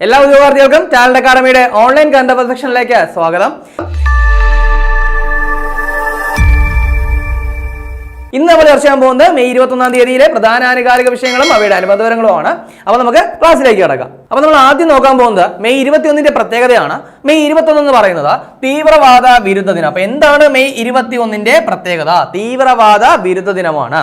എല്ലാ ഉദ്യോഗാർത്ഥികൾക്കും talent അക്കാഡമിയുടെ online ഗ്രന്ഥ സെക്ഷനിലേക്ക് സ്വാഗതം. ഇന്ന് നമ്മൾ ചർച്ച ചെയ്യാൻ പോകുന്നത് മെയ് ഇരുപത്തൊന്നാം തീയതിയിലെ പ്രധാന ആനുകാലിക വിഷയങ്ങളും അവയുടെ അനുബന്ധപരങ്ങളുമാണ് അപ്പോൾ നമുക്ക് ക്ലാസ്സിലേക്ക് കിടക്കാം. അപ്പോൾ നമ്മൾ ആദ്യം നോക്കാൻ പോകുന്നത് മെയ് ഇരുപത്തിയൊന്നിന്റെ പ്രത്യേകതയാണ്. മെയ് ഇരുപത്തൊന്ന് എന്ന് പറയുന്നത് തീവ്രവാദ വിരുദ്ധ ദിനം. അപ്പോൾ എന്താണ് മെയ് ഇരുപത്തിയൊന്നിന്റെ പ്രത്യേകത? തീവ്രവാദ വിരുദ്ധ ദിനമാണ്.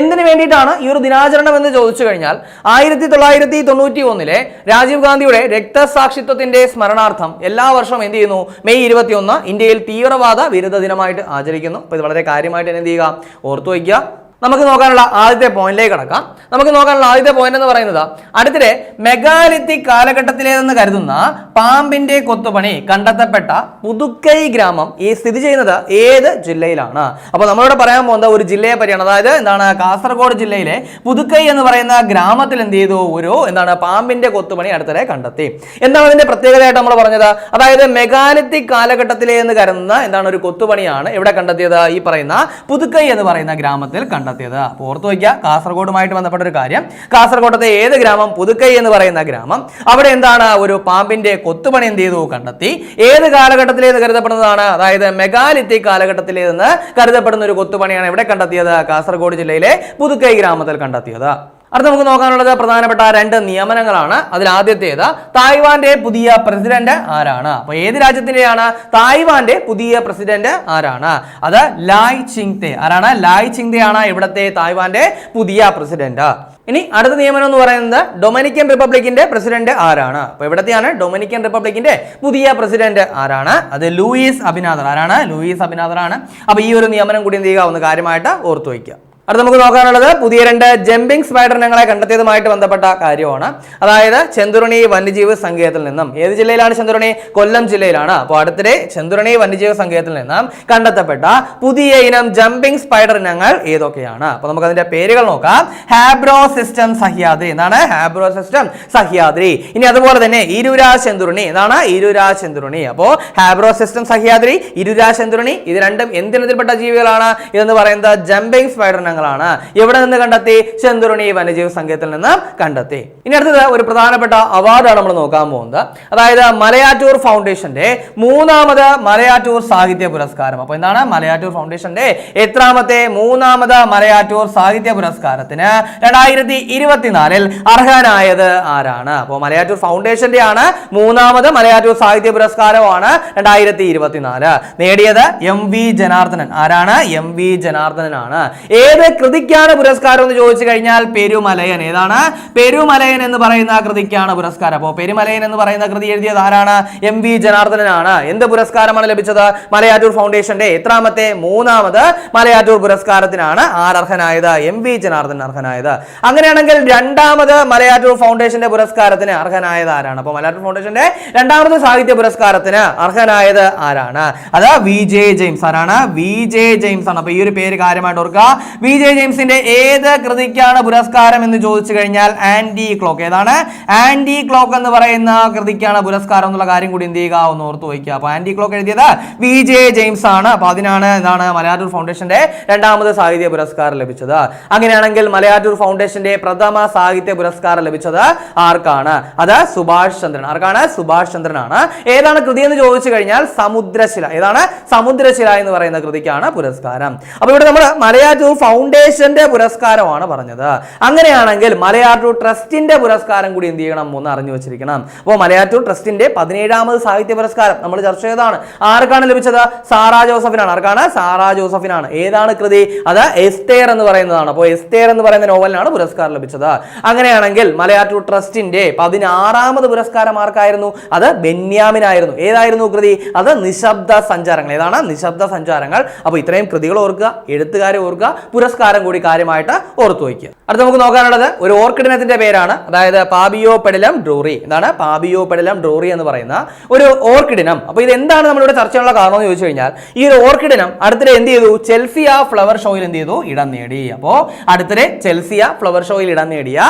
എന്തിനു വേണ്ടിയിട്ടാണ് ഈ ഒരു ദിനാചരണം എന്ന് ചോദിച്ചു കഴിഞ്ഞാൽ ആയിരത്തി തൊള്ളായിരത്തി തൊണ്ണൂറ്റി ഒന്നിലെ രാജീവ് ഗാന്ധിയുടെ രക്തസാക്ഷിത്വത്തിന്റെ സ്മരണാർത്ഥം എല്ലാ വർഷവും എന്ത് ചെയ്യുന്നു? മെയ് ഇരുപത്തിയൊന്ന് ഇന്ത്യയിൽ തീവ്രവാദ വിരുദ്ധ ദിനമായിട്ട് ആചരിക്കുന്നു. അപ്പോൾ ഇത് വളരെ കാര്യമായിട്ട് എന്ത് ചെയ്യുക? ഓർത്തു വയ്ക്കുക നമുക്ക് നോക്കാനുള്ള ആദ്യത്തെ പോയിന്റിലേക്ക് കടക്കാം. നമുക്ക് നോക്കാനുള്ള ആദ്യത്തെ പോയിന്റ് എന്ന് പറയുന്നത് അടുത്തിടെ മെഗാലിത്തിക് കാലഘട്ടത്തിലേതെന്ന് കരുതുന്ന പാമ്പിന്റെ കൊത്തുപണി കണ്ടെത്തപ്പെട്ട പുതുക്കൈ ഗ്രാമം ഈ സ്ഥിതി ചെയ്യുന്നത് ഏത് ജില്ലയിലാണ്? അപ്പോൾ നമ്മളിവിടെ പറയാൻ പോകുന്ന ഒരു ജില്ലയെ പറ്റിയാണ്. അതായത് എന്താണ് കാസർഗോഡ് ജില്ലയിലെ പുതുക്കൈ എന്ന് പറയുന്ന ഗ്രാമത്തിൽ എന്ത് ചെയ്തു? ഒരു എന്താണ് പാമ്പിന്റെ കൊത്തുപണി അടുത്തിടെ കണ്ടെത്തി. എന്താണ് അതിന്റെ പ്രത്യേകതയായിട്ട് നമ്മൾ പറഞ്ഞത്? അതായത് മെഗാലിത്തിക് കാലഘട്ടത്തിലെ എന്ന് കരുതുന്ന എന്താണ് ഒരു കൊത്തുപണിയാണ് ഇവിടെ കണ്ടെത്തിയത് ഈ പറയുന്ന പുതുക്കൈ എന്ന് പറയുന്ന ഗ്രാമത്തിൽ കണ്ടെത്തിയത്. അപ്പോൾ ഓർത്തു വയ്ക്കുക കാസർഗോഡുമായിട്ട് ബന്ധപ്പെട്ട ഒരു കാര്യം. കാസർഗോഡത്തെ ഏത് ഗ്രാമം? പുതുക്കൈ എന്ന് പറയുന്ന ഗ്രാമം. അവിടെ എന്താണ് ഒരു പാമ്പിന്റെ കൊത്തുപണി എന്ത് ചെയ്തു? കണ്ടെത്തി. ഏത് കാലഘട്ടത്തിലേത് കരുതപ്പെടുന്നതാണ്? അതായത് മെഗാലിത്തിക് കാലഘട്ടത്തിലേതെന്ന് കരുതപ്പെടുന്ന ഒരു കൊത്തുപണിയാണ് എവിടെ കണ്ടെത്തിയത്. കാസർഗോഡ് ജില്ലയിലെ പുതുക്കൈ ഗ്രാമത്തിൽ കണ്ടെത്തിയത്. അടുത്ത നമുക്ക് നോക്കാനുള്ളത് പ്രധാനപ്പെട്ട രണ്ട് നിയമനങ്ങളാണ്. അതിൽ ആദ്യത്തേത് തായ്വാന്റെ പുതിയ പ്രസിഡന്റ് ആരാണ്? അപ്പൊ ഏത് രാജ്യത്തിന്റെയാണ് തായ്വാന്റെ പുതിയ പ്രസിഡന്റ് ആരാണ്? അത് ലായ് ചിങ് തേ ആരാണ്? ലായ് ചിങ് തേ ആണ് ഇവിടത്തെ തായ്വാന്റെ പുതിയ പ്രസിഡന്റ്. ഇനി അടുത്ത നിയമനം എന്ന് പറയുന്നത് ഡൊമിനിക്കൻ റിപ്പബ്ലിക്കിന്റെ പ്രസിഡന്റ് ആരാണ്? അപ്പൊ ഇവിടത്തെയാണ് ഡൊമിനിക്കൻ റിപ്പബ്ലിക്കിന്റെ പുതിയ പ്രസിഡന്റ് ആരാണ്? അത് ലൂയിസ് അഭിനാദർ ആരാണ്? ലൂയിസ് അഭിനാദർ ആണ്. അപ്പൊ ഈ ഒരു നിയമനം കൂടി എന്ത് ചെയ്യുക? ഒന്ന് കാര്യമായിട്ട് ഓർത്തു വയ്ക്കുക. അടുത്ത നമുക്ക് നോക്കാനുള്ളത് പുതിയ രണ്ട് ജമ്പിംഗ് സ്പൈഡർ ഇനങ്ങളെ കണ്ടെത്തിയതുമായിട്ട് ബന്ധപ്പെട്ട കാര്യമാണ്. അതായത് ചെന്തുരണി വന്യജീവി സങ്കേതത്തിൽ നിന്നും. ഏത് ജില്ലയിലാണ് ചെന്തുരണി? കൊല്ലം ജില്ലയിലാണ്. അപ്പോൾ അടുത്തിടെ ചെന്തുരണി വന്യജീവി സങ്കേതത്തിൽ നിന്നും കണ്ടെത്തപ്പെട്ട പുതിയ ഇനം ജമ്പിംഗ് സ്പൈഡർ ഇനങ്ങൾ ഏതൊക്കെയാണ്? അപ്പോൾ നമുക്ക് അതിന്റെ പേരുകൾ നോക്കാം. Habro system Sahyadri. എന്നാണ് ഹാബ്രോ സിസ്റ്റം സഹ്യാദ്രി. ഇനി അതുപോലെ തന്നെ ഇരുരാ ചെന്തുറണി എന്നാണ് ഇരുരാ ചെന്തുറണി അപ്പോൾ ഹാബ്രോ സിസ്റ്റം സഹ്യാദ്രി ഇരുരാ ചെന്തുറണി ഇത് രണ്ടും എന്തിനത്തിൽപ്പെട്ട ജീവികളാണ്? ഇതെന്ന് പറയുന്നത് ജമ്പിംഗ് സ്പൈഡർ ഇനങ്ങളാണ് എവിടെ നിന്ന് കണ്ടെത്തി? ചെന്തുരണി വന്യജീവി സംഘത്തിൽ നിന്ന് കണ്ടെത്തി. ഇനി അടുത്തത് ഒരു പ്രധാനപ്പെട്ട അവാർഡാണ് നമ്മൾ നോക്കാൻ പോകുന്നത്. അതായത് മലയാറ്റൂർ ഫൗണ്ടേഷന്റെ മൂന്നാമത് മലയാറ്റൂർ സാഹിത്യ പുരസ്കാരം. അപ്പോൾ എന്താണ്? മലയാറ്റൂർ ഫൗണ്ടേഷന്റെ എത്രാമത്തെ മൂന്നാമത് മലയാറ്റൂർ സാഹിത്യ പുരസ്കാരത്തിന് രണ്ടായിരത്തി ഇരുപത്തിനാലിൽ അർഹനായത് ആരാണ്? അപ്പോൾ മലയാറ്റൂർ ഫൗണ്ടേഷന്റെ ആണ് മൂന്നാമത് മലയാറ്റൂർ സാഹിത്യ പുരസ്കാരമാണ് രണ്ടായിരത്തി ഇരുപത്തിനാല് നേടിയത് എം വി ജനാർദ്ദനൻ. ആരാണ്? എം വി ജനാർദ്ദനനാണ്. ഏത് കൃതിക്കാണ് പുരസ്കാരം എന്ന് ചോദിച്ചു കഴിഞ്ഞാൽ പെരുമലയൻ. ഏതാണ്? പെരുമലയൻ എന്ന് പറയുന്ന കൃതിക്കാണ് പുരസ്കാരം. അപ്പോൾ പെരുമലയൻ എന്ന് പറയുന്ന കൃതി എഴുതിയത് ആരാണ്? എം വി ജനാർദ്ദനനാണ്. എന്ത് പുരസ്കാരമാണ് ലഭിച്ചത്? മലയാറ്റൂർ ഫൗണ്ടേഷന്റെ എത്രാമത്തെ മൂന്നാമത് മലയാറ്റൂർ പുരസ്കാരത്തിനാണ് ആരർഹനായത്? എം വി ജനാർദ്ദൻ അർഹനായത്. അങ്ങനെയാണെങ്കിൽ രണ്ടാമത് മലയാറ്റൂർ ഫൗണ്ടേഷന്റെ പുരസ്കാരത്തിന് അർഹനായത് ആരാണ്? അപ്പോൾ മലയാറ്റൂർ ഫൗണ്ടേഷന്റെ രണ്ടാമത് സാഹിത്യ പുരസ്കാരത്തിന് അർഹനായത് ആരാണ്? അത് വി ജെ ജെയിംസ് ആരാണ്? വി ജെ ജെയിംസ് ആണ്. അപ്പൊ ഈ ഒരു പേര് കാര്യമായിട്ട് ഓർക്കുക. വി ജെ ജെയിംസിന്റെ ഏത് കൃതിക്കാണ് പുരസ്കാരം എന്ന് ചോദിച്ചു കഴിഞ്ഞാൽ ആന്റി ക്ലോക്ക്. ഏതാണ്? ആന്റി ക്ലോക്ക് എന്ന് പറയുന്ന കൃതിക്കാണ് പുരസ്കാരം എന്നുള്ള കാര്യം കൂടി എന്ത് ചെയ്യുക? ഒന്ന് ഓർത്ത് വയ്ക്കുക. അപ്പൊ ആന്റി ക്ലോക്ക് എഴുതിയത് വി ജെ ജെയിംസ് ആണ്. അപ്പൊ അതിനാണ് എന്താണ് മലയാറ്റൂർ ഫൗണ്ടേഷന്റെ രണ്ടാമത് സാഹിത്യ പുരസ്കാരം ലഭിച്ചത്. അങ്ങനെയാണെങ്കിൽ മലയാറ്റൂർ ഫൗണ്ടേഷന്റെ പ്രഥമ സാഹിത്യ പുരസ്കാരം ലഭിച്ചത് ആർക്കാണ്? അത് സുഭാഷ് ചന്ദ്രൻ. ആർക്കാണ്? സുഭാഷ് ചന്ദ്രനാണ്. ഏതാണ് കൃതി എന്ന് ചോദിച്ചു കഴിഞ്ഞാൽ സമുദ്രശില. ഏതാണ്? സമുദ്രശില എന്ന് പറയുന്ന കൃതിക്കാണ് പുരസ്കാരം. അപ്പൊ ഇവിടെ നമ്മൾ മലയാറ്റൂർ ഫൗണ്ടേഷന്റെ പുരസ്കാരമാണ് പറഞ്ഞത്. അങ്ങനെയാണെങ്കിൽ മലയാറ്റൂർ ട്രസ്റ്റിന്റെ പുരസ്കാരം കൂടി എന്ത് ചെയ്യണം ഒന്ന് അറിഞ്ഞു വെച്ചിരിക്കണം. അപ്പോൾ മലയാറ്റൂർ ട്രസ്റ്റിന്റെ പതിനേഴാമത് സാഹിത്യ പുരസ്കാരം നമ്മൾ ചർച്ച ചെയ്തതാണ്. ആർക്കാണ് ലഭിച്ചത്? സാറാ ജോസഫിനാണ്. ആർക്കാണ്? സാറാ ജോസഫിനാണ്. ഏതാണ് കൃതി? അത് എസ്തേർ എന്ന് പറയുന്നതാണ്. അപ്പോൾ എസ്തേർ എന്ന് പറയുന്ന നോവലിനാണ് പുരസ്കാരം ലഭിച്ചത്. അങ്ങനെയാണെങ്കിൽ മലയാറ്റൂർ ട്രസ്റ്റിന്റെ പതിനാറാമത് പുരസ്കാരം ആർക്കായിരുന്നു? അത് ബെന്യാമിനായിരുന്നു. ഏതായിരുന്നു കൃതി? അത് നിശബ്ദ സഞ്ചാരങ്ങൾ. ഏതാണ്? നിശബ്ദ സഞ്ചാരങ്ങൾ. അപ്പോൾ ഇത്രയും കൃതികൾ ഓർക്കുക എഴുത്തുകാരെ ഓർക്കുക പുരസ്കാരം കൂടി കാര്യമായിട്ട് ഓർത്തു വയ്ക്കുക. അടുത്ത നമുക്ക് നോക്കാനുള്ളത് ഒരു ഓർക്കിഡിനത്തിന്റെ പേരാണ്. അതായത് പാബിയോ പെഡലം ഡ്രൂറി. എന്താണ്? പാബിയോ പെഡലം ഡ്രൂറി എന്ന് പറയുന്ന ഒരു ഓർക്കിഡിനം. അപ്പോൾ ഇത് എന്താണ് നമ്മളിവിടെ ചർച്ച ചെയ്യാനുള്ള കാരണം എന്ന് ചോദിച്ചു കഴിഞ്ഞാൽ ഈ ഒരു ഓർക്കിഡിനം അടുത്തിടെ എന്ത് ചെയ്തു? ചെൽസിയ ഫ്ലവർ ഷോയിൽ എന്ത് ചെയ്തു? ഇടം നേടി. അപ്പോൾ അടുത്തിടെ ചെൽസിയ ഫ്ലവർ ഷോയിൽ ഇടം നേടിയ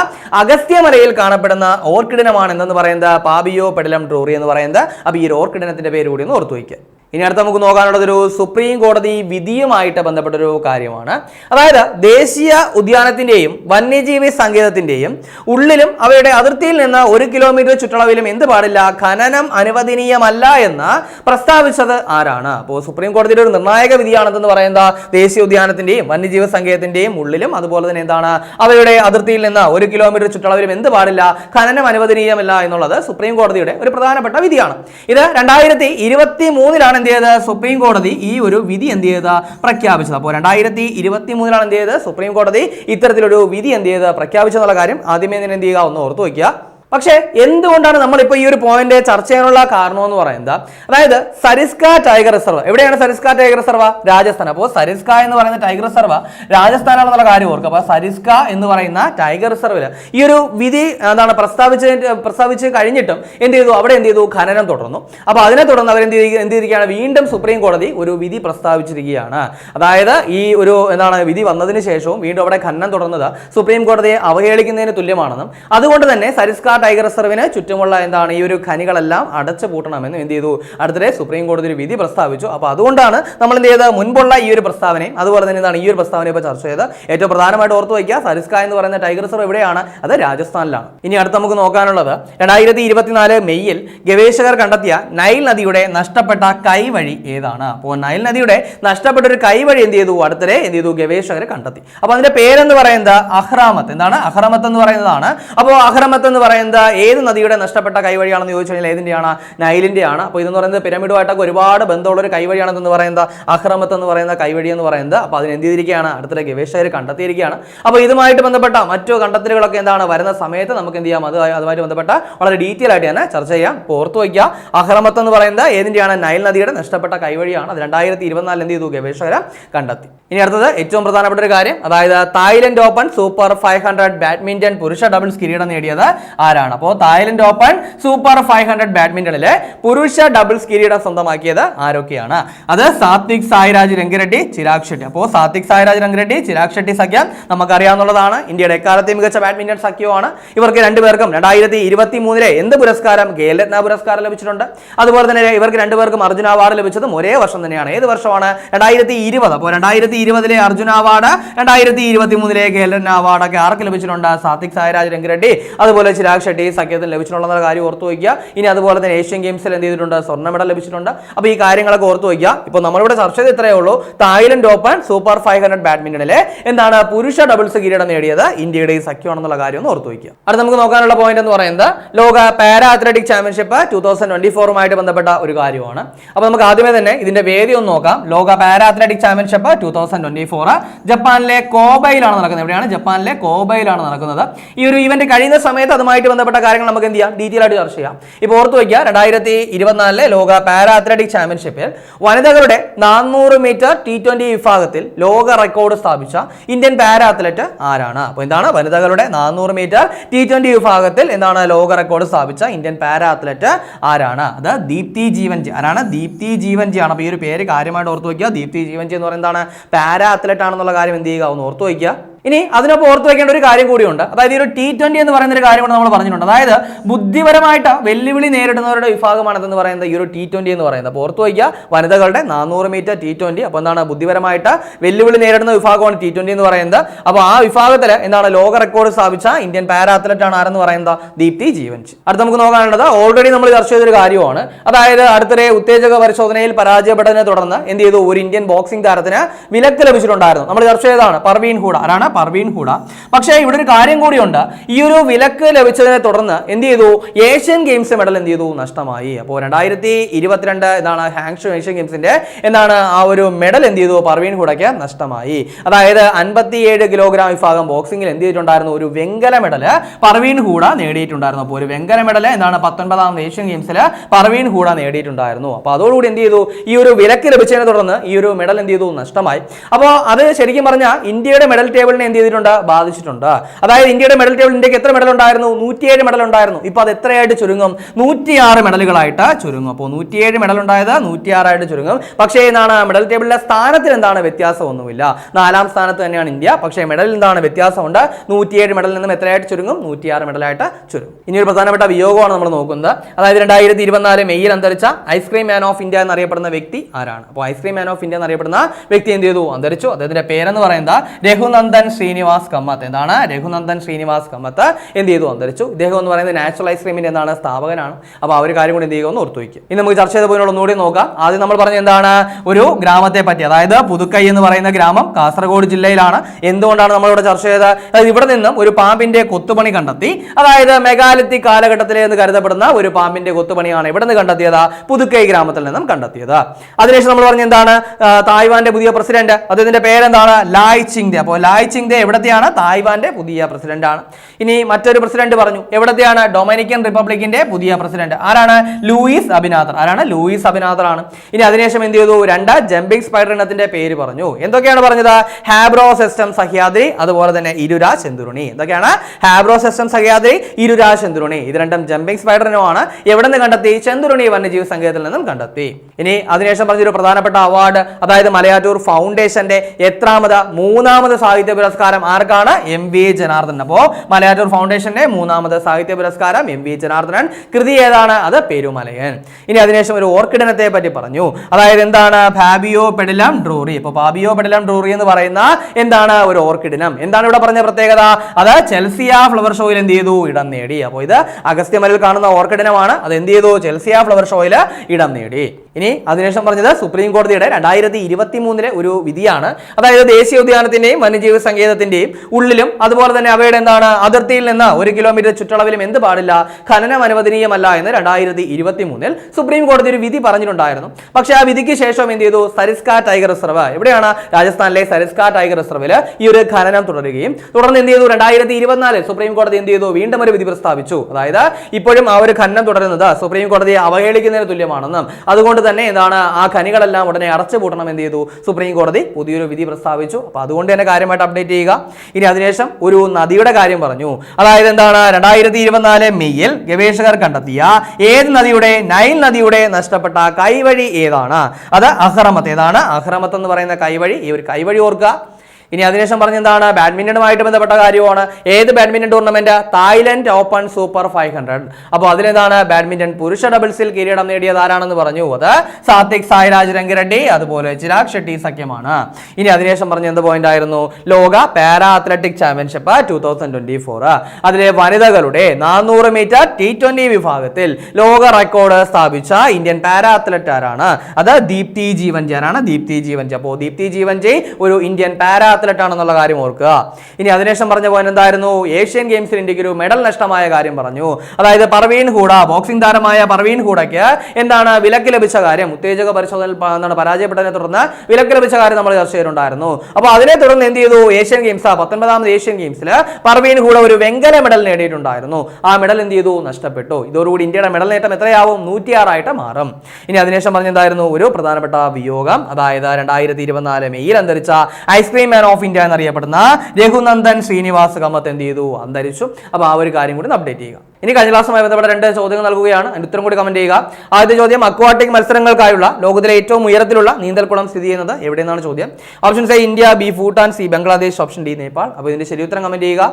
അഗസ്ത്യമലയിൽ കാണപ്പെടുന്ന ഓർക്കിഡിനമാണ് എന്തെന്ന് പറയുന്നത് പാബിയോ പെഡലം ഡ്രൂറി എന്ന് പറയുന്നത്. അപ്പോൾ ഈ ഒരു ഓർക്കിഡിനത്തിന്റെ പേര് കൂടി ഒന്ന് ഓർത്തു വയ്ക്കുക. ഇനി അടുത്ത നമുക്ക് നോക്കാനുള്ളത് ഒരു സുപ്രീം കോടതി വിധിയുമായിട്ട് ബന്ധപ്പെട്ട ഒരു കാര്യമാണ്. അതായത് ദേശീയ ഉദ്യാനത്തിന്റെയും വന്യജീവി സങ്കേതത്തിന്റെയും ഉള്ളിലും അവയുടെ അതിർത്തിയിൽ നിന്ന് ഒരു കിലോമീറ്റർ ചുറ്റളവിലും എന്ത് പാടില്ല ഖനനം അനുവദനീയമല്ല എന്ന് പ്രസ്താവിച്ചത് ആരാണ്? അപ്പോൾ സുപ്രീം കോടതിയുടെ ഒരു നിർണായക വിധിയാണെന്ന് പറയുന്നത്? ദേശീയ ഉദ്യാനത്തിന്റെയും വന്യജീവി സങ്കേതത്തിന്റെയും ഉള്ളിലും അതുപോലെ തന്നെ എന്താണ്? അവയുടെ അതിർത്തിയിൽ നിന്ന് ഒരു കിലോമീറ്റർ ചുറ്റളവിലും എന്ത് പാടില്ല ഖനനം അനുവദനീയമല്ല എന്നുള്ളത് സുപ്രീം കോടതിയുടെ ഒരു പ്രധാനപ്പെട്ട വിധിയാണ്. ഇത് രണ്ടായിരത്തി ഇരുപത്തി മൂന്നിലാണ് എന്ത് ചെയ്ത് സുപ്രീം കോടതി ഈ ഒരു വിധി എന്ത് ചെയ്ത് പ്രഖ്യാപിച്ചത്. അപ്പോൾ രണ്ടായിരത്തി ഇരുപത്തി മൂന്നിലാണ് എന്ത് ചെയ്ത് സുപ്രീം കോടതി ഇത്തരത്തിലൊരു വിധി എന്ത് ചെയ്ത് പ്രഖ്യാപിച്ചെന്നുള്ള കാര്യം ആദ്യമേ തന്നെ എന്ത് ചെയ്യുക ഒന്ന് ഓർത്തു വയ്ക്കുക. പക്ഷേ എന്തുകൊണ്ടാണ് നമ്മളിപ്പോൾ ഈ ഒരു പോയിന്റ് ചർച്ച ചെയ്യാനുള്ള കാരണം എന്ന് പറയുന്നത്? അതായത് സരിസ്ക ടൈഗർ റിസർവ്. എവിടെയാണ് സരിസ്ക ടൈഗർ റിസർവ്? രാജസ്ഥാൻ. അപ്പോൾ സരിസ്ക എന്ന് പറയുന്ന ടൈഗർ റിസർവ് രാജസ്ഥാനാണെന്നുള്ള കാര്യം ഓർക്കുക. അപ്പോൾ സരിസ്ക എന്ന് പറയുന്ന ടൈഗർ റിസർവിൽ ഈ ഒരു വിധി എന്താണ് പ്രസ്താവിച്ച് പ്രസ്താവിച്ച് കഴിഞ്ഞിട്ടും എന്ത് ചെയ്തു? അവിടെ എന്ത് ചെയ്തു? ഖനനം തുടർന്നു. അപ്പോൾ അതിനെ തുടർന്ന് അവർ എന്ത് എന്ത് ചെയ്തിരിക്കുകയാണ്? വീണ്ടും സുപ്രീം കോടതി ഒരു വിധി പ്രസ്താവിച്ചിരിക്കുകയാണ്. അതായത് ഈ ഒരു എന്താണ് വിധി വന്നതിന് ശേഷവും വീണ്ടും അവിടെ ഖനനം തുടർന്നത് സുപ്രീം കോടതിയെ അവഹേളിക്കുന്നതിന് തുല്യമാണെന്നും അതുകൊണ്ട് തന്നെ സരിസ്ക ടൈഗർ റിസർവിന് ചുറ്റുമുള്ള എന്താണ് ഈ ഒരു ഖനികളെല്ലാം അടച്ചു പൂട്ടണമെന്നും എന്ത് ചെയ്തു? അടുത്തിടെ സുപ്രീം കോടതി ഒരു വിധി പ്രസ്താവിച്ചു. അപ്പോൾ അതുകൊണ്ടാണ് നമ്മൾ എന്ത് ചെയ്ത് മുൻപുള്ള ഈ ഒരു പ്രസ്താവനയും അതുപോലെ തന്നെ എന്താണ് ഈ ഒരു പ്രസ്താവന ഇപ്പോൾ ചർച്ച ചെയ്ത് ഏറ്റവും പ്രധാനമായിട്ട് ഓർത്തു വയ്ക്കുക സരിസ്ക എന്ന് പറയുന്ന ടൈഗർ റിസർവ് എവിടെയാണ്? അത് രാജസ്ഥാനിലാണ്. ഇനി അടുത്ത് നമുക്ക് നോക്കാനുള്ളത് രണ്ടായിരത്തി ഇരുപത്തിനാല് മെയ്യിൽ ഗവേഷകർ കണ്ടെത്തിയ നൈൽ നദിയുടെ നഷ്ടപ്പെട്ട കൈവഴി ഏതാണ്? അപ്പോൾ നൈൽ നദിയുടെ നഷ്ടപ്പെട്ട ഒരു കൈവഴി എന്ത് ചെയ്തു? അടുത്തിടെ എന്ത് ചെയ്തു? ഗവേഷകർ കണ്ടെത്തി. അപ്പോൾ അതിന്റെ പേരെന്ന് പറയുന്നത് അഹ്റാമത്ത്. എന്താണ്? അഹ്റാമത്ത് എന്ന് പറയുന്നതാണ്. അപ്പോൾ അഹ്റാമത്ത് എന്ന് പറയുന്നത് ഏത് നദിയുടെ നഷ്ടപ്പെട്ട കൈവഴിയാണെന്ന് ചോദിച്ചു കഴിഞ്ഞാൽ ഏതിന്റെയാണ്? നൈലിന്റെയാണ്. അപ്പോൾ ഇതെന്ന് പറയുന്നത് പിരമിഡുമായിട്ടൊക്കെ ഒരുപാട് ബന്ധമുള്ള ഒരു കൈവഴിയാണെന്ന് പറയുന്നത് അഹ്റമത്ത് എന്ന് പറയുന്ന കൈവഴി എന്ന് പറയുന്നത്. അപ്പോൾ അതിന് എന്ത് ചെയ്തിരിക്കുകയാണ്? അടുത്തിടെ ഗവേഷകർ കണ്ടെത്തിയിരിക്കുകയാണ്. അപ്പോൾ ഇതുമായിട്ട് ബന്ധപ്പെട്ട മറ്റു കണ്ടെത്തലുകളൊക്കെ എന്താണ്? വരുന്ന സമയത്ത് നമുക്ക് എന്ത് ചെയ്യാം? അത് അതുമായിട്ട് ബന്ധപ്പെട്ട വളരെ ഡീറ്റെയിൽ ആയിട്ട് തന്നെ ചർച്ച ചെയ്യാം. ഓർത്ത് വയ്ക്കുക. അഹ്റമത്ത് എന്ന് പറയുന്നത് ഏതിന്റെയാണ്? നൈൽ നദിയുടെ നഷ്ടപ്പെട്ട കൈവഴിയാണ്. അത് രണ്ടായിരത്തി ഇരുപത്തിനാലിൽ എന്ത് ചെയ്തു? ഗവേഷകർ കണ്ടെത്തി. ഇനി അടുത്തത് ഏറ്റവും പ്രധാനപ്പെട്ട ഒരു കാര്യം. അതായത് Thailand open super five hundred badminton പുരുഷ ഡബിൾസ് കിരീടം നേടിയത് ആരാണ് അപ്പോൾ Thailand open super five hundred ബാഡ്മിന്റണിലെ പുരുഷ ഡബിൾസ് കിരീടം സ്വന്തമാക്കിയത് ആരൊക്കെയാണ്? അത് സാത്വിക് സായിരാജ് രംഗിരെഡ്ഡി ചിരാഗ് ഷെട്ടി. അപ്പോൾ സാത്വിക് സായിരാജ് രംഗിരെഡ്ഡി ചിരാഗ് ഷെട്ടി സഖ്യം നമുക്കറിയാവുന്നതാണ്. ഇന്ത്യയുടെ എക്കാലത്തെ മികച്ച ബാഡ്മിന്റൺ സഖ്യമാണ് ഇവർക്ക് രണ്ടുപേർക്കും രണ്ടായിരത്തി ഇരുപത്തി മൂന്നിലെ എന്ത് പുരസ്കാരം? ഖേൽരത്ന പുരസ്കാരം ലഭിച്ചിട്ടുണ്ട്. അതുപോലെ തന്നെ ഇവർക്ക് രണ്ടുപേർക്കും അർജുന അവാർഡ് ലഭിച്ചതും ഒരേ വർഷം തന്നെയാണ്. ഏത് വർഷമാണ്? രണ്ടായിരത്തി ഇരുപത് അപ്പോൾ രണ്ടായിരത്തി ഇരുപതിലെ അർജുന അവാർഡ് രണ്ടായിരത്തി ഇരുപത്തി മൂന്നിലെ ഖേൽരത്ന അവാർഡൊക്കെ ആർക്ക് ലഭിച്ചിട്ടുണ്ട്? സാത്വിക് സായിരാജ് രംഗിരെഡ്ഡി അതുപോലെ ചിരാഗ് ഷെട്ടി സഖ്യത്തിന് ലഭിച്ചിട്ടുള്ള കാര്യം ഓർത്തു വയ്ക്കുക. ഇനി അതുപോലെ തന്നെ ഏഷ്യൻ ഗെയിംസിൽ എന്ത് ചെയ്തിട്ടുണ്ട്? സ്വർണ മെഡൽ ലഭിച്ചിട്ടുണ്ട്. അപ്പോൾ ഈ കാര്യങ്ങളൊക്കെ ഓർത്തു വയ്ക്കുക. ഇപ്പോൾ നമ്മളിവിടെ ചർച്ച ചെയ്ത് ഇത്രയേ ഉള്ളൂ. Thailand open super five hundred ബാഡ്മിന്റണിലെ എന്താണ് പുരുഷ ഡബിൾസ് കിരീടം നേടിയത്? ഇന്ത്യയുടെ ഈ സഖ്യമാണെന്നുള്ള കാര്യം ഒന്ന് ഓർത്തു വയ്ക്കുക. അടുത്ത നമുക്ക് നോക്കാനുള്ള പോയിന്റ് എന്ന് പറയുന്നത് ലോക para athletic championship two thousand twenty ഫോറുമായിട്ട് ബന്ധപ്പെട്ട ഒരു കാര്യമാണ്. അപ്പോൾ നമുക്ക് ആദ്യമേ തന്നെ ഇതിന്റെ വേദി ഒന്ന് നോക്കാം. ലോക para athletic championship two thousand twenty four ജപ്പാനിലെ കോബയിലാണ് നടക്കുന്നത്. എവിടെയാണ്? ജപ്പാനിലെ കോബയിലാണ് നടക്കുന്നത്. ഈ ഒരു ഇവന്റ് കഴിയുന്ന സമയത്ത് അതുമായിട്ട് ബന്ധപ്പെട്ട കാര്യങ്ങൾ നമുക്ക് എന്ത് ചെയ്യാം? ഡീറ്റെയിൽ ആയിട്ട് ചർച്ച ചെയ്യാം. ഇപ്പോൾ ഓർത്ത് വയ്ക്കുക രണ്ടായിരത്തി ഇരുപത്തിനാലിലെ ലോക പാരാ അത്ലറ്റിക് ചാമ്പ്യൻഷിപ്പിൽ വനിതകളുടെ നാനൂറ് മീറ്റർ ടി ട്വന്റി വിഭാഗത്തിൽ ലോക റെക്കോർഡ് സ്ഥാപിച്ച ഇന്ത്യൻ പാരാ അത്ലറ്റ് ആരാണ്? അപ്പോൾ എന്താണ്? വനിതകളുടെ നാനൂറ് മീറ്റർ ടി ട്വന്റി വിഭാഗത്തിൽ എന്താണ് ലോക റെക്കോർഡ് സ്ഥാപിച്ച ഇന്ത്യൻ പാരാ അത്ലറ്റ് ആരാണ്? അത് ദീപ്തി ജീവൻജി. ആരാണ്? ദീപ്തി ജീവൻജി ആണ്. അപ്പോൾ ഈ ഒരു പേര് കാര്യമായിട്ട് ഓർത്ത് വയ്ക്കുക. ദീപ്തി ജീവൻജി എന്ന് പറയുന്നത് എന്താണ്? പാരാ അത്ലറ്റ് ആണെന്നുള്ള കാര്യം എന്ത് ചെയ്യുക? ഒന്ന് ഓർത്ത് വയ്ക്കുക. ഇനി അതിനൊപ്പം ഓർത്ത് വെക്കേണ്ട ഒരു കാര്യം കൂടിയുണ്ട്. അതായത് ഈ ഒരു ടി ട്വന്റി എന്ന് പറയുന്ന ഒരു കാര്യം കൂടെ നമ്മൾ പറഞ്ഞിട്ടുണ്ട്. അതായത് ബുദ്ധിപരമായിട്ട് വെല്ലുവിളി നേരിടുന്നവരുടെ വിഭാഗമാണ് എന്ന് പറയുന്നത് ഈ ഒരു ടി ട്വന്റി എന്ന് പറയുന്നത്. അപ്പോൾ ഓർത്ത് വയ്ക്കുക വനിതകളുടെ നാനൂറ് മീറ്റർ ടി ട്വന്റി അപ്പോൾ എന്താണ് ബുദ്ധിപരമായിട്ട് വെല്ലുവിളി നേരിടുന്ന വിഭാഗമാണ് ടി ട്വന്റി എന്ന് പറയുന്നത്. അപ്പോൾ ആ വിഭാഗത്തിൽ എന്താണ് ലോക റെക്കോർഡ് സ്ഥാപിച്ച ഇന്ത്യൻ പാരാ ആണ് ആരെന്ന് പറയുന്നത്? ദീപ്തി ജീവൻജി അടുത്ത് നമുക്ക് നോക്കാനുള്ളത് ഓൾറെഡി നമ്മൾ ചർച്ച ചെയ്തൊരു കാര്യമാണ്. അതായത് അടുത്തിടെ ഉത്തേജക പരിശോധനയിൽ പരാജയപ്പെട്ടതിനെ തുടർന്ന് എന്ത് ചെയ്തു? ഒരു ഇന്ത്യൻ ബോക്സിംഗ് താരത്തിന് വിലക്ക് ലഭിച്ചിട്ടുണ്ടായിരുന്നു. നമ്മൾ ചർച്ച ചെയ്തതാണ് പർവീൻ ഹൂഡ. ആരാണ്? പർവീൻ ഹൂഡ. പക്ഷേ ഇവിടെ ഒരു കാര്യം കൂടിയുണ്ട്. ഈ ഒരു വിലക്ക് ലഭിച്ചതിനെ തുടർന്ന് എന്ത് ചെയ്തു? ഏഷ്യൻ ഗെയിംസ് മെഡൽ എന്ത് ചെയ്തു? നഷ്ടമായി. അപ്പോൾ രണ്ടായിരത്തി ഇരുപത്തിരണ്ട് ഇതാണ് ഹാങ്ഷു ഏഷ്യൻ ഗെയിംസിന്റെ എന്താണ് ആ ഒരു മെഡൽ എന്ത് ചെയ്തു? പർവീൺ ഹൂഡയ്ക്ക് നഷ്ടമായി. അതായത് അൻപത്തിയേഴ് കിലോഗ്രാം വിഭാഗം ബോക്സിംഗിൽ എന്ത് ചെയ്തിട്ടുണ്ടായിരുന്നു? ഒരു വെങ്കല മെഡൽ പർവീൺ ഹൂഡ നേടിയിട്ടുണ്ടായിരുന്നു. അപ്പോൾ ഒരു വെങ്കല മെഡൽ എന്താണ് പത്തൊൻപതാം ഏഷ്യൻ ഗെയിംസിൽ പർവീൺ ഹൂഡ നേടിയിട്ടുണ്ടായിരുന്നു. അപ്പോൾ അതോടുകൂടി എന്ത് ചെയ്തു? ഈ ഒരു വിലക്ക് ലഭിച്ചതിനെ തുടർന്ന് ഈ ഒരു മെഡൽ എന്ത് ചെയ്തു? നഷ്ടമായി. അപ്പോൾ അത് ശരിക്കും പറഞ്ഞാൽ ഇന്ത്യയുടെ മെഡൽ ടേബിളിനെ ടേബിളിനെ എന്ത് ചെയ്തിട്ടുണ്ട്? ബാധിച്ചിട്ടുണ്ട്. അതായത് ഇന്ത്യയുടെ മെഡൽ ടേബിൾ ഇന്ത്യയ്ക്ക് എത്ര മെഡൽ ഉണ്ടായിരുന്നു നൂറ്റിയേഴ് മെഡൽ ഉണ്ടായിരുന്നു ഇപ്പൊ അത് എത്രയായിട്ട് ചുരുങ്ങും? നൂറ്റിയാറ് മെഡലുകളായിട്ട് ചുരുങ്ങും. അപ്പോൾ നൂറ്റിയേഴ് മെഡൽ ഉണ്ടായത് നൂറ്റിയാറായിട്ട് ചുരുങ്ങും. പക്ഷേ എന്താണ്? മെഡൽ ടേബിളിലെ സ്ഥാനത്തിൽ എന്താണ് വ്യത്യാസം ഒന്നുമില്ല നാലാം സ്ഥാനത്ത് തന്നെയാണ് ഇന്ത്യ. പക്ഷേ മെഡലിൽ എന്താണ് വ്യത്യാസമുണ്ട്? നൂറ്റിയേഴ് മെഡലിൽ നിന്നും എത്രയായിട്ട് ചുരുങ്ങും? നൂറ്റിയാറ് മെഡലായിട്ട് ചുരുങ്ങും. ഇനി ഒരു പ്രധാനപ്പെട്ട വിയോഗമാണ് നമ്മൾ നോക്കുന്നത്. അതായത് രണ്ടായിരത്തി ഇരുപത്തിനാല് മെയ്യിൽ അന്തരിച്ച ഐസ്ക്രീം മാൻ ഓഫ് ഇന്ത്യ എന്നറിയപ്പെടുന്ന വ്യക്തി ആരാണ്? അപ്പോൾ ഐസ്ക്രീം മാൻ ഓഫ് ഇന്ത്യ എന്നറിയപ്പെടുന്ന വ്യക്തി എന്ത് ചെയ്തു? അന്തരിച്ചു. അദ്ദേഹത്തിന്റെ പേരെന്ന് പറയുന്നത് രഘുനന്ദൻ ശ്രീനിവാസ് കമ്മത്ത്. എന്താണ്? രഘുനന്ദൻ ശ്രീനിവാസ് കമ്മത്ത് എന്ത് ചെയ്തു? അന്തരിച്ചു. ഇദ്ദേഹം എന്ന് പറയുന്നത് നാച്ചുറൽ ഐസ്ക്രീമിന്റെ എന്താണ്? സ്ഥാപകനാണ്. അപ്പോൾ ആ ഒരു കാര്യം കൂടി എന്ത് ചെയ്യുക എന്ന് ഓർത്തു വയ്ക്കും ഇനി നമുക്ക് ചർച്ച ചെയ്ത പോയിന്റ് ഒന്നുകൂടി നോക്കാം. ആദ്യം നമ്മൾ പറഞ്ഞ എന്താണ്? ഒരു ഗ്രാമത്തെ പറ്റി. അതായത് പുതുക്കൈ എന്ന് പറയുന്ന ഗ്രാമം കാസർഗോഡ് ജില്ലയിലാണ്. എന്തുകൊണ്ടാണ് നമ്മളിവിടെ ചർച്ച ചെയ്തത് അതായത് ഇവിടെ നിന്നും ഒരു പാമ്പിന്റെ കൊത്തുപണി കണ്ടെത്തി. അതായത് മെഗാലിത്തി കാലഘട്ടത്തിലെ എന്ന് കരുതപ്പെടുന്ന ഒരു പാമ്പിന്റെ കൊത്തുപണിയാണ് ഇവിടെ നിന്ന് കണ്ടെത്തിയത്. പുതുക്കൈ ഗ്രാമത്തിൽ നിന്നും കണ്ടെത്തിയത്. അതിനുശേഷം നമ്മൾ പറഞ്ഞ എന്താണ്? തായ്വാന്റെ പുതിയ പ്രസിഡന്റ്. അദ്ദേഹത്തിന്റെ പേരെന്താണ്? ലായ് ചിങ്തെ. അപ്പോൾ ലായ് ചിങ്തെ എവിടത്തെയാണ്? തായ്വാന്റെ പുതിയ പ്രസിഡന്റ് ആണ് ഇനി മറ്റൊരു പ്രസിഡന്റ് പറഞ്ഞു എവിടത്തെയാണ്? ഡൊമിനിക്കൻ റിപ്പബ്ലിക്കിന്റെ പുതിയ പ്രസിഡന്റ്. ആരാണ്? ലൂയിസ് അഭിനാഥർ ആരാണ്? ലൂയിസ് അഭിനാഥർ ആണ് ഇനി അതിനുശേഷം എന്ത് ചെയ്തു? രണ്ട് ജംപിംഗ് സ്പൈഡർ ഇനത്തിന്റെ പേര് പറഞ്ഞു. എന്തൊക്കെയാണ് പറഞ്ഞത്? ഹാബ്രോ സിസ്റ്റം സഹ്യാദ്രി അതുപോലെ തന്നെ ഇരുരാ ചെന്തുരുണി. എന്തൊക്കെയാണ്? ഹാബ്രോ സിസ്റ്റം സഹ്യാദ്രി ഇരുരാ ചെന്തുരുണി. ഇത് രണ്ടും ജംപിംഗ് സ്പൈഡർ ഇനമാണ് എവിടെ നിന്ന് കണ്ടെത്തി? ചെന്തുരുണി വന്യജീവി സങ്കേതത്തിൽ നിന്നും കണ്ടെത്തി. ഇനി അതിനുശേഷം പറഞ്ഞൊരു പ്രധാനപ്പെട്ട അവാർഡ് അതായത് മലയാറ്റൂർ ഫൗണ്ടേഷന്റെ എത്രാമത് മൂന്നാമത് സാഹിത്യ പുരസ്കാരം ആർക്കാണ്? M V Janardhanan. അപ്പോ മലയാറ്റൂർ ഫൗണ്ടേഷന്റെ മൂന്നാമത് സാഹിത്യ പുരസ്കാരം എം വി ജനാർദ്ദനൻ. കൃതി ഏതാണ്? അത് പെരുമലയൻ. ഇനി അതിനുശേഷം ഒരു ഓർക്കിഡിനത്തെ പറ്റി പറഞ്ഞു. അതായത് എന്താണ്? ഫാബിയോ പെഡിലം ഡ്രൂറി. ഇപ്പൊ ഫാബിയോ പെഡിലം ഡ്രൂറി എന്ന് പറയുന്ന എന്താണ് ഒരു ഓർക്കിഡിനം? എന്താണ് ഇവിടെ പറഞ്ഞ പ്രത്യേകത? അത് ചെൽസിയ ഫ്ലവർ ഷോയിൽ എന്ത് ചെയ്തു? ഇടം നേടി. അപ്പോൾ ഇത് അഗസ്ത്യമലിൽ കാണുന്ന ഓർക്കിഡിനമാണ്. അത് എന്ത് ചെയ്തു? ചെൽസിയ ഫ്ലവർ ഷോയിൽ ഇടം നേടി. ഇനി അതിനുശേഷം പറഞ്ഞത് സുപ്രീം കോടതിയുടെ രണ്ടായിരത്തി ഇരുപത്തി മൂന്നിലെ ഒരു വിധിയാണ്. അതായത് ദേശീയ ഉദ്യാനത്തിന്റെയും വന്യജീവി സങ്കേതത്തിന്റെയും ഉള്ളിലും അതുപോലെ തന്നെ അവയുടെ എന്താണ് അതിർത്തിയിൽ നിന്ന് ഒരു കിലോമീറ്റർ ചുറ്റളവിലും എന്ത് പാടില്ല ഖനനം അനുവദനീയമല്ല എന്ന് രണ്ടായിരത്തി ഇരുപത്തി മൂന്നിൽ സുപ്രീം കോടതി ഒരു വിധി പറഞ്ഞിട്ടുണ്ടായിരുന്നു. പക്ഷേ ആ വിധിക്ക് ശേഷം എന്ത് ചെയ്തു? സരിസ്കാ ടൈഗർ റിസർവ് എവിടെയാണ് രാജസ്ഥാനിലെ സരിസ്കാ ടൈഗർ റിസർവിൽ ഈ ഒരു ഖനനം തുടരുകയും. തുടർന്ന് എന്ത് ചെയ്തു? രണ്ടായിരത്തി ഇരുപത്തിനാലിൽ സുപ്രീം കോടതി എന്ത് ചെയ്തു? വീണ്ടും ഒരു വിധി പ്രസ്താവിച്ചു. അതായത് ഇപ്പോഴും ആ ഒരു ഖനനം തുടരുന്നത് സുപ്രീം കോടതിയെ അവഹേളിക്കുന്നതിന് തുല്യമാണെന്നും അതുകൊണ്ട് തന്നെ എന്താണ് ആ ഖനികളെല്ലാം ഉടനെ അടച്ചുപൂട്ടണം എന്ത് ചെയ്തു? സുപ്രീം കോടതി പുതിയൊരു വിധി പ്രസ്താവിച്ചു. അപ്പൊ അതുകൊണ്ട് തന്നെ കാര്യമായിട്ട് അപ്ഡേറ്റ് ചെയ്യുക. ഇനി അതിനുശേഷം ഒരു നദിയുടെ കാര്യം പറഞ്ഞു. അതായത് എന്താണ്? രണ്ടായിരത്തി ഇരുപത്തിനാല് മെയ്യിൽ ഗവേഷകർ കണ്ടെത്തിയ ഏത് നദിയുടെ നൈൽ നദിയുടെ നഷ്ടപ്പെട്ട കൈവഴി ഏതാണ്? അത് അഹ്റമത്ത്. ഏതാണ്? അഹ്റമത്ത് എന്ന് പറയുന്ന കൈവഴി. ഈ ഒരു കൈവഴി ഓർക്കുക. ഇനി അതിനുശേഷം പറഞ്ഞെന്താണ്? ബാഡ്മിന്റണുമായിട്ട് ബന്ധപ്പെട്ട കാര്യമാണ്. ഏത് badminton tournament Thailand open super five hundred. അപ്പോൾ അതിലേതാണ് ബാഡ്മിന്റൺ പുരുഷ ഡബിൾസിൽ കിരീടം നേടിയത് ആരാണെന്ന് പറഞ്ഞു. അത് സാത്വിക് സായിരാജ് രംഗിറെഡ്ഡി അതുപോലെ ചിരാഗ് ഷെട്ടി സഖ്യമാണ്. ഇനി അതിനുശേഷം പറഞ്ഞ എന്ത് പോയിന്റ് ആയിരുന്നു? ലോക para athletic championship two thousand twenty four അതിലെ വനിതകളുടെ നാനൂറ് മീറ്റർ ടി ട്വന്റി വിഭാഗത്തിൽ ലോക റെക്കോർഡ് സ്ഥാപിച്ച ഇന്ത്യൻ പാരാ അത്ലറ്റ് ആരാണ്? അത് ദീപ്തി ജീവൻജി ആരാണ് ദീപ്തി ജീവൻജി അപ്പോൾ ദീപ്തി ജീവൻജി ഒരു ഇന്ത്യൻ പാരാ ആണെന്നുള്ള കാര്യം ഓർക്കുക. ഇനി അതിനുശേഷം പറഞ്ഞ പോയിന്റ് എന്തായിരുന്നു? ഏഷ്യൻ ഗെയിംസിൽ ഇന്ത്യയ്ക്ക് ഒരു മെഡൽ നഷ്ടമായ കാര്യം പറഞ്ഞു. അതായത് പർവീൻ ഹൂഡ ബോക്സിംഗ് താരമായ പർവീൻ ഹൂഡയ്ക്ക് എന്താണ് വിലക്ക് ലഭിച്ച കാര്യം? ഉത്തേജക പരിശോധനയിൽ പരാജയപ്പെട്ടതിനെ തുടർന്ന് വിലക്ക് ലഭിച്ച കാര്യം നമ്മൾ ചർച്ച ചെയ്തിട്ടുണ്ടായിരുന്നു. അപ്പോൾ അതിനെ തുടർന്ന് എന്ത് ചെയ്തു? ഏഷ്യൻ ഗെയിംസ് പത്തൊൻപതാമത് ഏഷ്യൻ ഗെയിംസിൽ പർവീൻ ഹൂഡ ഒരു വെങ്കല മെഡൽ നേടിയിട്ടുണ്ടായിരുന്നു. ആ മെഡൽ എന്ത് ചെയ്തു? നഷ്ടപ്പെട്ടു. ഇതോടുകൂടി ഇന്ത്യയുടെ മെഡൽ നേട്ടം എത്രയാവും? നൂറ്റിയാറായിട്ട് മാറും. ഇനി അതിനുശേഷം പറഞ്ഞെന്തായിരുന്നു ഒരു പ്രധാനപ്പെട്ട വിയോഗം. അതായത് രണ്ടായിരത്തി ഇരുപത്തിനാല് മെയ്യിൽ അന്തരിച്ച ഐസ്ക്രീം മാൻ ഓഫ് ഇന്ത്യ എന്നറിയപ്പെടുന്ന രഘുനന്ദൻ ശ്രീനിവാസ് കമ്മത്ത് എന്ത് ചെയ്തു? അന്തരിച്ചു. അപ്പോൾ ആ ഒരു കാര്യം കൂടി അപ്ഡേറ്റ് ചെയ്യുക. ഇനി കഴിഞ്ഞ ക്ലാസ്സുമായി ബന്ധപ്പെട്ട രണ്ട് ചോദ്യങ്ങൾ നൽകുകയാണ്. അതിന് ഉത്തരം കൂടി കമന്റ് ചെയ്യുക. ആദ്യത്തെ ചോദ്യം അക്വാട്ടിക് മത്സരങ്ങൾക്കായുള്ള ലോകത്തിലെ ഏറ്റവും ഉയരത്തിലുള്ള നീന്തൽക്കുളം സ്ഥിതി ചെയ്യുന്നത് എവിടെയെന്നാണ് ചോദ്യം. Option A India B Bhutan C Bangladesh option D Nepal അപ്പോൾ ഇതിന്റെ ശരി ഉത്തരം കമന്റ് ചെയ്യുക.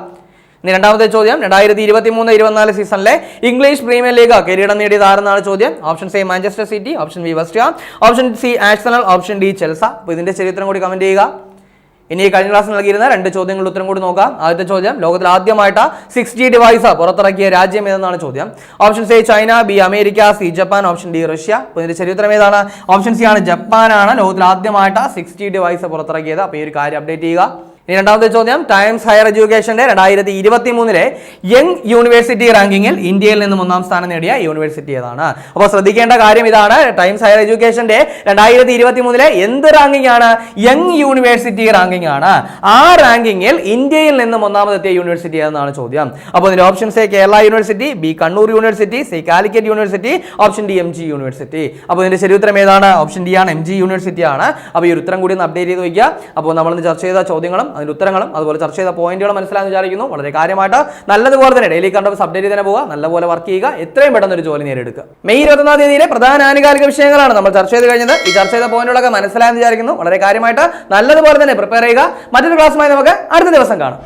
ഇനി രണ്ടാമത്തെ ചോദ്യം രണ്ടായിരത്തി ഇരുപത്തി മൂന്ന് ഇരുപത്തിനാല് സീസണിലെ ഇംഗ്ലീഷ് പ്രീമിയർ ലീഗ് കിരീടം നേടിയത് ആരെന്നാണ് ചോദ്യം? Option C Manchester City option B West option C Arsenal option D Chelsea അപ്പോൾ ഇതിന്റെ ചരിത്രം കൂടി കമന്റ് ചെയ്യുക. ഇനി കഴിഞ്ഞ ക്ലാസ് നൽകിയിരുന്ന രണ്ട് ചോദ്യങ്ങളുടെ ഉത്തരം കൂടി നോക്കാം. ആദ്യത്തെ ചോദ്യം ലോകത്തിൽ ആദ്യമായിട്ട് സിക്സ് ജി ഡിവൈസ് പുറത്തിറക്കിയ രാജ്യം ഏതെന്നാണ് ചോദ്യം. Option A China B America C Japan option D Russia. അപ്പോൾ ഇതിന്റെ ചരിത്രം ഏതാണ്? ഓപ്ഷൻ സി ആണ് ജപ്പാനാണ്. ലോകത്തിൽ ആദ്യമായിട്ട് സിക്സ് ജി ഡിവൈസ് പുറത്തിറക്കിയത്. അപ്പോൾ ഈ ഒരു കാര്യം അപ്ഡേറ്റ് ചെയ്യുക. ഇനി രണ്ടാമത്തെ ചോദ്യം ടൈംസ് ഹയർ എഡ്യൂക്കേഷന്റെ രണ്ടായിരത്തി ഇരുപത്തി മൂന്നിലെ യങ് യൂണിവേഴ്സിറ്റി റാങ്കിങ്ങിൽ ഇന്ത്യയിൽ നിന്ന് ഒന്നാം സ്ഥാനം നേടിയ യൂണിവേഴ്സിറ്റി ഏതാണ്? അപ്പോൾ ശ്രദ്ധിക്കേണ്ട കാര്യം ഇതാണ് ടൈംസ് ഹയർ എഡ്യൂക്കേഷന്റെ രണ്ടായിരത്തി ഇരുപത്തി മൂന്നിലെ എന്ത് റാങ്കിംഗ് ആണ്? യങ് യൂണിവേഴ്സിറ്റി റാങ്കിംഗ് ആണ്. ആ റാങ്കിങ്ങിൽ ഇന്ത്യയിൽ നിന്നും ഒന്നാമതെത്തിയ യൂണിവേഴ്സിറ്റി ഏതെന്നാണ് ചോദ്യം? അപ്പോൾ ഇതിന്റെ options A Kerala university B Kannur university C Calicut university option D M G university അപ്പോൾ ഇതിന്റെ ശരി ഉത്തരം ഏതാണ്? ഓപ്ഷൻ ഡി ആണ് എം ജി യൂണിവേഴ്സിറ്റി ആണ്. അപ്പോൾ ഈ ഉത്തരം കൂടി ഒന്ന് അപ്ഡേറ്റ് ചെയ്ത് വയ്ക്കുക. അപ്പോൾ നമ്മൾ ചർച്ച ചെയ്ത ചോദ്യങ്ങളും അതിന്റെ ഉത്തരങ്ങളും അതുപോലെ ചർച്ച ചെയ്ത പോയിന്റുകളും മനസ്സിലാന്ന് വിചാരിക്കുന്നു. വളരെ കാര്യമായിട്ട് നല്ലതുപോലെ തന്നെ ഡെയിലി കണ്ടപ്പോൾ അപ്ഡേറ്റ് തന്നെ പോവുക നല്ലപോലെ വർക്ക് ചെയ്യുക എത്രയും പെട്ടെന്ന് ഒരു ജോലി നേടിയെടുക്കുക. മെയ് ഇരുപത്തൊന്നാം തീയതിയിലെ പ്രധാന ആനുകാലിക വിഷയങ്ങളാണ് നമ്മൾ ചർച്ച ചെയ്ത് കഴിഞ്ഞത്. ഈ ചർച്ച ചെയ്ത പോയിന്റുകളൊക്കെ മനസ്സിലായെന്ന് വിചാരിക്കുന്നു. വളരെ കാര്യമായിട്ട് നല്ലതുപോലെ തന്നെ പ്രിപ്പയർ ചെയ്യുക. മറ്റൊരു ക്ലാസ്സുമായി നമുക്ക് അടുത്ത ദിവസം കാണാം.